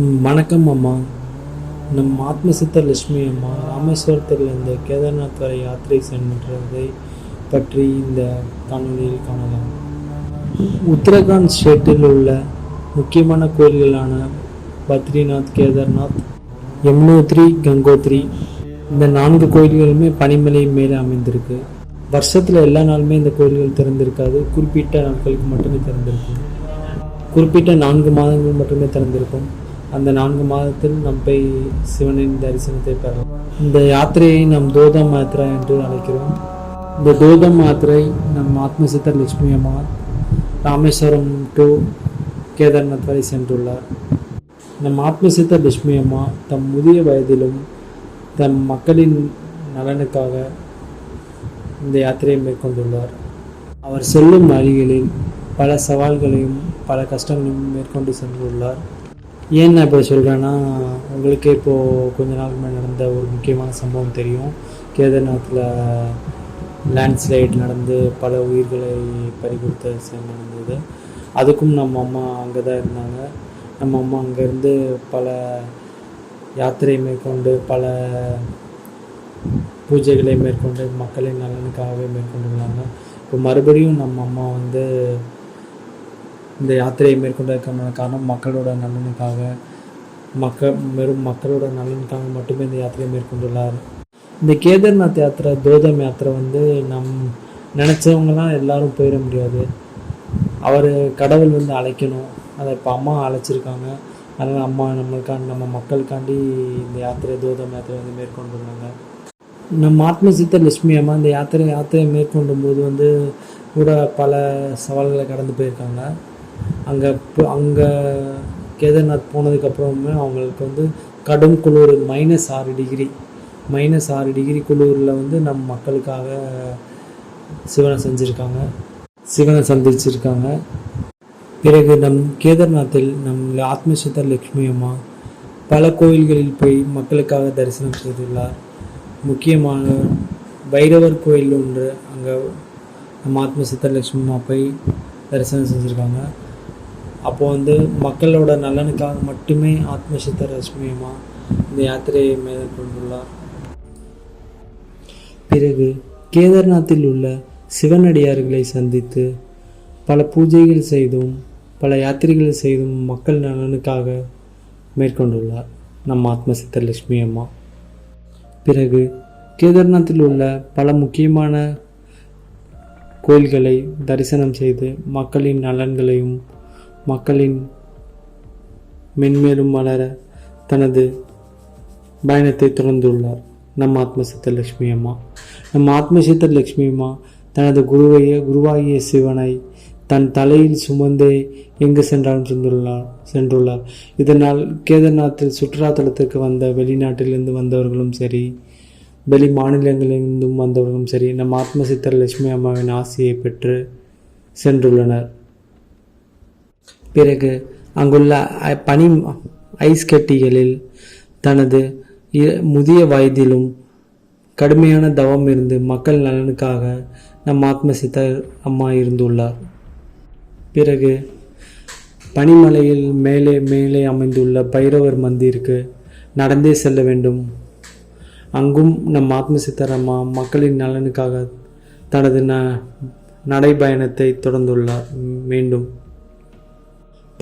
வணக்கம் அம்மா. நம் ஆத்மசித்த லட்சுமி அம்மா ராமேஸ்வரத்திலிருந்து கேதார்நாத் வரை யாத்திரை சென்றதை பற்றி இந்த காணொலியில் காணலாம். உத்தரகாண்ட் ஸ்டேட்டில் உள்ள முக்கியமான கோயில்களான பத்ரிநாத் கேதார்நாத் யமுனோத்ரி கங்கோத்ரி இந்த நான்கு கோயில்களுமே பனிமலை மேலே அமைந்திருக்கு. வருஷத்தில் எல்லா நாளுமே இந்த கோயில்கள் திறந்திருக்காது. குறிப்பிட்ட நாட்களுக்கு மட்டுமே திறந்திருக்கும். குறிப்பிட்ட நான்கு மாதங்கள் மட்டுமே திறந்திருக்கும். அந்த நான்கு மாதத்தில் நம் போய் சிவனின் தரிசனத்தை பெறலாம். இந்த யாத்திரையை நாம் தோதம் யாத்திரா என்று அழைக்கிறோம். இந்த தோதம் யாத்திரை நம் ஆத்மசித்தர் லட்சுமி அம்மா ராமேஸ்வரம் டு கேதார்நாத் வரை சென்றுள்ளார். நம் ஆத்மசித்தர் லட்சுமி அம்மா தம் முதிய வயதிலும் தம் மக்களின் நலனுக்காக இந்த யாத்திரையை மேற்கொண்டுள்ளார். அவர் செல்லும் வழிகளில் பல சவால்களையும் பல கஷ்டங்களையும் மேற்கொண்டு சென்றுள்ளார். ஏன் நான் இப்படி சொல்கிறேன்னா உங்களுக்கே இப்போது கொஞ்ச நாள் முன்னாடி நடந்த ஒரு முக்கியமான சம்பவம் தெரியும். கேதார்நாத்தில் லேண்ட்ஸ்லைட் நடந்து பல உயிர்களை பறிகொடுத்த செயல் நடந்தது. அதுக்கும் நம்ம அம்மா அங்கே தான் இருந்தாங்க. நம்ம அம்மா அங்கேருந்து பல யாத்திரை மேற்கொண்டு பல பூஜைகளை மேற்கொண்டு மக்களின் நலனுக்காகவே மேற்கொண்டுள்ளாங்க இப்போ மறுபடியும் நம்ம அம்மா வந்து இந்த யாத்திரையை மேற்கொண்டதற்கான காரணம் மக்களோட நலனுக்காக மக்கள் வெறும் மக்களோட நலனுக்காக மட்டுமே இந்த யாத்திரையை மேற்கொண்டுள்ளார். இந்த கேதார்நாத் யாத்திரை தோதம் யாத்திரை வந்து நம் நினச்சவங்கலாம் எல்லாரும் போயிட முடியாது. அவர் கடவுள் வந்து அழைக்கணும். அதை இப்போ அம்மா அழைச்சிருக்காங்க. அதனால் அம்மா நம்மளுக்காண்டி நம்ம மக்களுக்காண்டி இந்த யாத்திரை தோதம் யாத்திரை வந்து மேற்கொண்டுருந்தாங்க நம்ம ஆத்மசித்த லட்சுமி அம்மா இந்த யாத்திரை யாத்திரையை மேற்கொண்டும் போது வந்து கூட பல சவால்களை கடந்து போயிருக்காங்க. அங்கே அங்கே கேதார்நாத் போனதுக்கப்புறமே அவங்களுக்கு வந்து கடும் குளிர் மைனஸ் ஆறு டிகிரி மைனஸ் ஆறு டிகிரி குளிரில் வந்து நம் மக்களுக்காக சிவனை செஞ்சுருக்காங்க. சிவனை சந்திச்சிருக்காங்க. பிறகு நம் கேதார்நாத்தில் நம் ஆத்மசித்தர் லக்ஷ்மி அம்மா பல கோயில்களில் போய் மக்களுக்காக தரிசனம் செய்துள்ளார். முக்கியமாக பைரவர் கோயில் ஒன்று அங்கே நம்ம ஆத்மசித்தர் லக்ஷ்மி அம்மா போய் தரிசனம் செஞ்சுருக்காங்க. அப்போது வந்து மக்களோட நலனுக்காக மட்டுமே ஆத்மசித்தர் லட்சுமி இந்த யாத்திரையை மேற்கொண்டுள்ளார் பிறகு கேதார்நாத்தில் உள்ள சிவனடியார்களை சந்தித்து பல பூஜைகள் செய்தும் பல யாத்திரைகள் செய்தும் மக்கள் நலனுக்காக மேற்கொண்டுள்ளார் நம் ஆத்மசித்தர் லட்சுமி அம்மா. பிறகு கேதார்நாத்தில் உள்ள பல முக்கியமான கோயில்களை தரிசனம் செய்து மக்களின் நலன்களையும் மக்களின் மென்மேலும் வளர தனது பயணத்தை தொடர்ந்துள்ளார். நம் ஆத்மசித்தர் லட்சுமி அம்மா. நம் ஆத்மசித்தர் லக்ஷ்மி அம்மா தனது குருவைய குருவாகிய சிவனை தன் தலையில் சுமந்தே எங்கு சென்றாலும் சென்றுள்ளார் சென்றுள்ளார். இதனால் கேதார்நாத்தில் சுற்றுலாத்தலத்துக்கு வந்த வெளிநாட்டிலிருந்து வந்தவர்களும் சரி வெளி மாநிலங்களிலிருந்தும் வந்தவர்களும் சரி நம் ஆத்மசித்தர் லட்சுமி அம்மாவின் ஆசையை பெற்று சென்றுள்ளனர். பிறகு அங்குள்ள பனி ஐஸ் கட்டிகளில் தனது இ- முதிய வயதிலும் கடுமையான தவம் இருந்து மக்கள் நலனுக்காக நம் ஆத்மசித்தர் அம்மா இருந்துள்ளார். பிறகு பனிமலையில் மேலே மேலே அமைந்துள்ள பைரவர் மந்திருக்கு நடந்தே செல்ல வேண்டும். அங்கும் நம் ஆத்மசித்தர் அம்மா மக்களின் நலனுக்காக தனது ந நடைபயணத்தை தொடர்ந்துள்ளார். மீண்டும்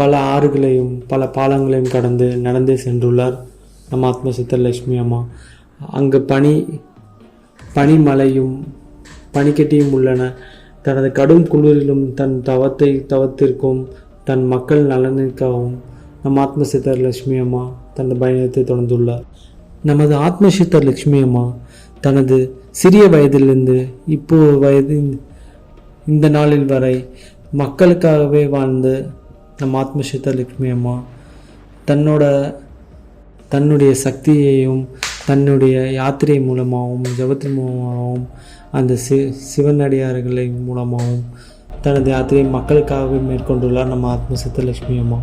பல ஆறுகளையும் பல பாலங்களையும் கடந்து நடந்தே சென்றுள்ளார் நம் ஆத்மசித்தர் லட்சுமி அம்மா. அங்கு பனி பனிமலையும் பனிக்கட்டியும் உள்ளன. தனது கடும் குளிரிலும் தன் தவத்தை தவத்திற்கும் தன் மக்கள் நலனுக்காகவும் நம் ஆத்மசித்தர் லட்சுமி அம்மா தனது பயணத்தை தொடர்ந்துள்ளார். நமது ஆத்ம சித்தர் லட்சுமி அம்மா தனது சிறிய வயதிலிருந்து இப்போ வயது இந்த நாளில் வரை மக்களுக்காகவே வாழ்ந்து நம் ஆத்மசித்தர் லக்ஷ்மி அம்மா தன்னோட தன்னுடைய சக்தியையும் தன்னுடைய யாத்திரை மூலமாகவும் ஜபத்தின் மூலமாகவும் அந்த சி சிவனடியார்களின் மூலமாகவும் தனது யாத்திரையை மக்களுக்காக மேற்கொண்டுள்ளார் நம்ம ஆத்மசித்த லட்சுமி அம்மா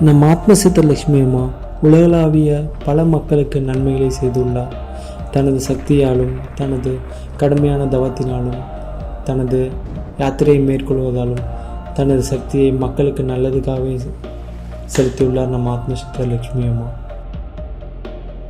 நம் ஆத்மசித்த லட்சுமி அம்மா உலகளாவிய பல மக்களுக்கு நன்மைகளை செய்துள்ளார். தனது சக்தியாலும் தனது கடுமையான தவத்தினாலும் தனது யாத்திரையை மேற்கொள்வதாலும் தனது சக்தியை மக்களுக்கு நல்லதுக்காகவே செலுத்தியுள்ளார் நம்ம ஆத்மசித்தர் லட்சுமி அம்மா.